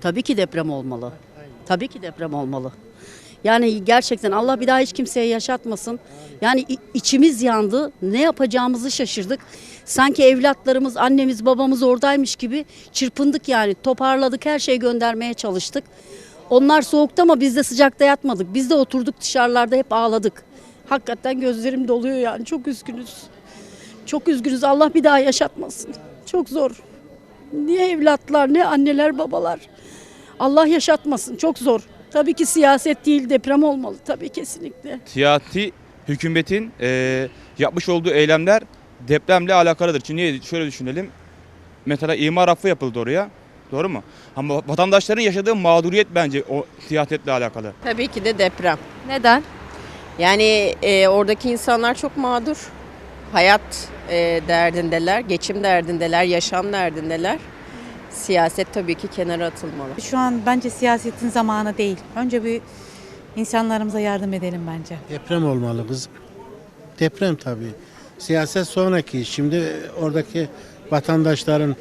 Tabii ki deprem olmalı. Tabii ki deprem olmalı. Yani gerçekten Allah bir daha hiç kimseye yaşatmasın. Yani içimiz yandı. Ne yapacağımızı şaşırdık. Sanki evlatlarımız, annemiz, babamız oradaymış gibi çırpındık yani. Toparladık, her şeyi göndermeye çalıştık. Onlar soğukta ama biz de sıcakta yatmadık. Biz de oturduk dışarılarda hep ağladık. Hakikaten gözlerim doluyor yani. Çok üzgünüz. Çok üzgünüz. Allah bir daha yaşatmasın. Çok zor. Ne evlatlar, ne anneler, babalar. Allah yaşatmasın. Çok zor. Tabii ki siyaset değil, deprem olmalı. Tabii kesinlikle. siyasi hükümetin e, yapmış olduğu eylemler depremle alakalıdır. Çünkü niye? Şöyle düşünelim. Mesela imar affı yapıldı oraya. Doğru mu? Ama vatandaşların yaşadığı mağduriyet bence o siyasetle alakalı. Tabii ki de deprem. Neden? Yani e, oradaki insanlar çok mağdur. Hayat e, derdindeler, geçim derdindeler, yaşam derdindeler. Siyaset tabii ki kenara atılmalı. Şu an bence siyasetin zamanı değil. Önce bir insanlarımıza yardım edelim bence. Deprem olmalı kızım. Deprem tabii. Siyaset sonraki. Şimdi oradaki vatandaşların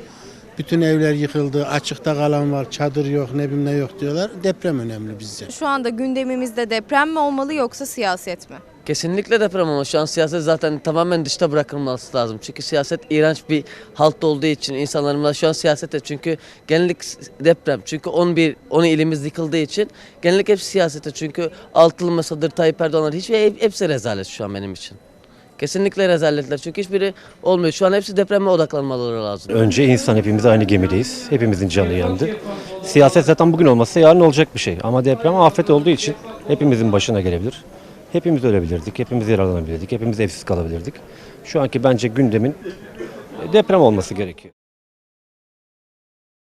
bütün evler yıkıldı, açıkta kalan var, çadır yok, ne bileyim ne yok diyorlar. Deprem önemli bizce. Şu anda gündemimizde deprem mi olmalı yoksa siyaset mi? Kesinlikle deprem ama şu an siyaset zaten tamamen dışta bırakılması lazım. Çünkü siyaset iğrenç bir halkta olduğu için insanlarımız şu an siyasete çünkü genellik deprem. Çünkü 11 10 ilimiz yıkıldığı için genellik hep siyasete. Çünkü altılı masadır Tayyip Erdoğan'lar hiç hepsi rezalet şu an benim için. Kesinlikle rezaletler çünkü hiçbiri olmuyor. Şu an hepsi depreme odaklanmaları lazım. Önce insan hepimiz aynı gemideyiz. Hepimizin canı yandı. Siyaset zaten bugün olmasa yarın olacak bir şey. Ama deprem afet olduğu için hepimizin başına gelebilir. Hepimiz ölebilirdik, hepimiz yaralanabilirdik, hepimiz evsiz kalabilirdik. Şu anki bence gündemin deprem olması gerekiyor.